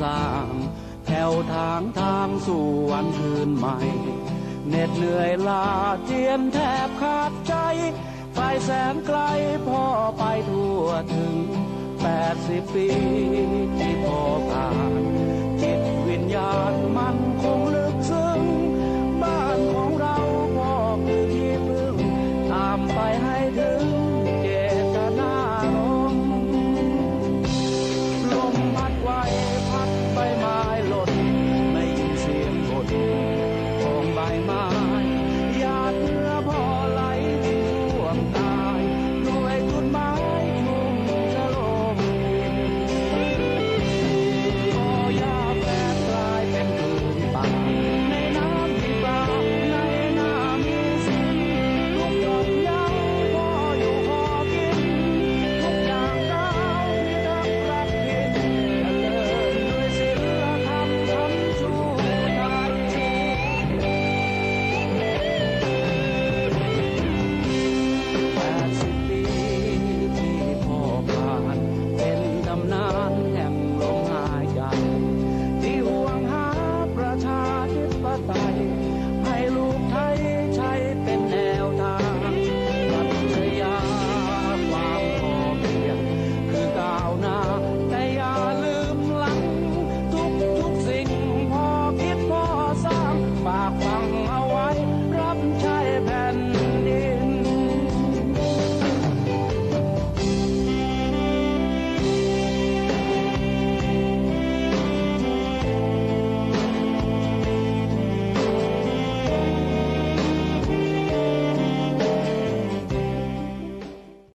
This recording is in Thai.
สร้างแถวทางทางสู่วันคืนใหม่ เหน็ดเหนื่อยลาเจียนแทบขาดใจ ไฟแสงไกลพ่อไปทั่วถึงแปดสิบปี